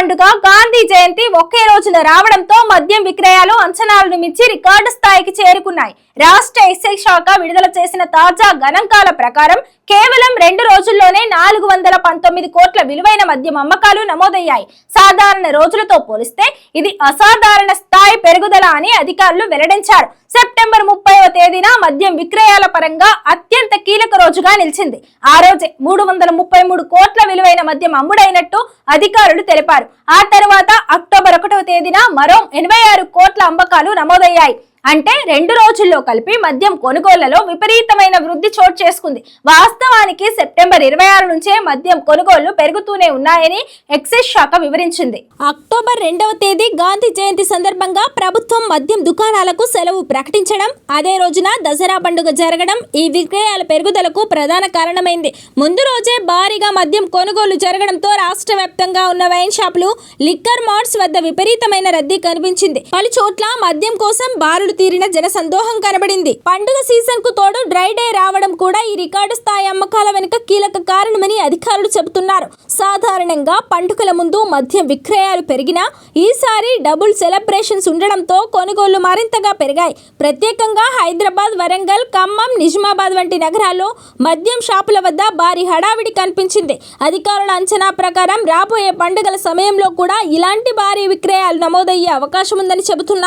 పండుగ గాంధీ జయంతి ఒకే రోజున రావడంతో మద్యం విక్రయాలు అంచనాలను మించి రికార్డు స్థాయికి చేరుకున్నాయి. రాష్ట్ర ఎక్సైజ్ శాఖ విడుదల చేసిన తాజా గణాంకాల ప్రకారం కేవలం రెండు రోజుల్లోనే నాలుగు వందల పంతొమ్మిది కోట్ల విలువైన మద్యం అమ్మకాలు నమోదయ్యాయి. సాధారణ రోజులతో పోలిస్తే ఇది అసాధారణ స్థాయి పెరుగుదల అని అధికారులు వెల్లడించారు. సెప్టెంబర్ ముప్పైవ తేదీన మద్యం విక్రయాల పరంగా అత్యంత కీలక రోజుగా నిలిచింది. ఆ రోజే మూడు వందల ముప్పై మూడు కోట్ల విలువైన మద్యం అమ్ముడైనట్టు అధికారులు తెలిపారు. ఆ తర్వాత అక్టోబర్ ఒకటవ తేదీన మరో ఎనభై ఆరు కోట్ల అమ్మకాలు నమోదయ్యాయి. అంటే రెండు రోజుల్లో కలిపి మద్యం కొనుగోళ్ళలో విపరీతమైన వృద్ధి చోటు చేసుకుంది. వాస్తవానికి సెప్టెంబర్ ఇరవై ఆరు నుంచే మద్యం కొనుగోళ్ళు పెరుగుతూనే ఉన్నాయని ఎక్సైజ్ శాఖ వివరించింది. అక్టోబర్ రెండవ తేదీ గాంధీ జయంతి సందర్భంగా ప్రభుత్వం మద్యం దుకాణాలకు సెలవు ప్రకటించడం అదే రోజున దసరా పండుగ జరగడం ఈ విక్రయాల పెరుగుదలకు ప్రధాన కారణమైంది. ముందు రోజే భారీగా మద్యం కొనుగోలు జరగడంతో రాష్ట్ర వ్యాప్తంగా ఉన్న వైన్ షాపులు లిక్కర్ మార్ట్స్ వద్ద విపరీతమైన రద్దీ కనిపించింది. పలు చోట్ల మద్యం కోసం బారులు తీరిన జన సందోహం కనబడింది. పండుగ సీజన్కు తోడు డ్రై డే రావడం కూడా ఈ రికార్డు స్థాయి అమ్మకాల వెనుక కీలక కారణమని అధికారులు చెబుతున్నారు. సాధారణంగా పండుగల ముందు మద్యం విక్రయాలు పెరిగినా ఈసారి డబుల్ సెలబ్రేషన్స్ ఉండడంతో కొనుగోళ్ళు మరింతగా పెరిగాయి. ప్రత్యేకంగా హైదరాబాద్ వరంగల్ ఖమ్మం నిజామాబాద్ వంటి నగరాల్లో మద్యం షాపుల వద్ద భారీ హడావిడి కనిపించింది. అధికారుల అంచనా ప్రకారం రాబోయే పండుగల సమయంలో కూడా ఇలాంటి భారీ విక్రయాలు నమోదయ్యే అవకాశం ఉందని చెబుతున్నారు.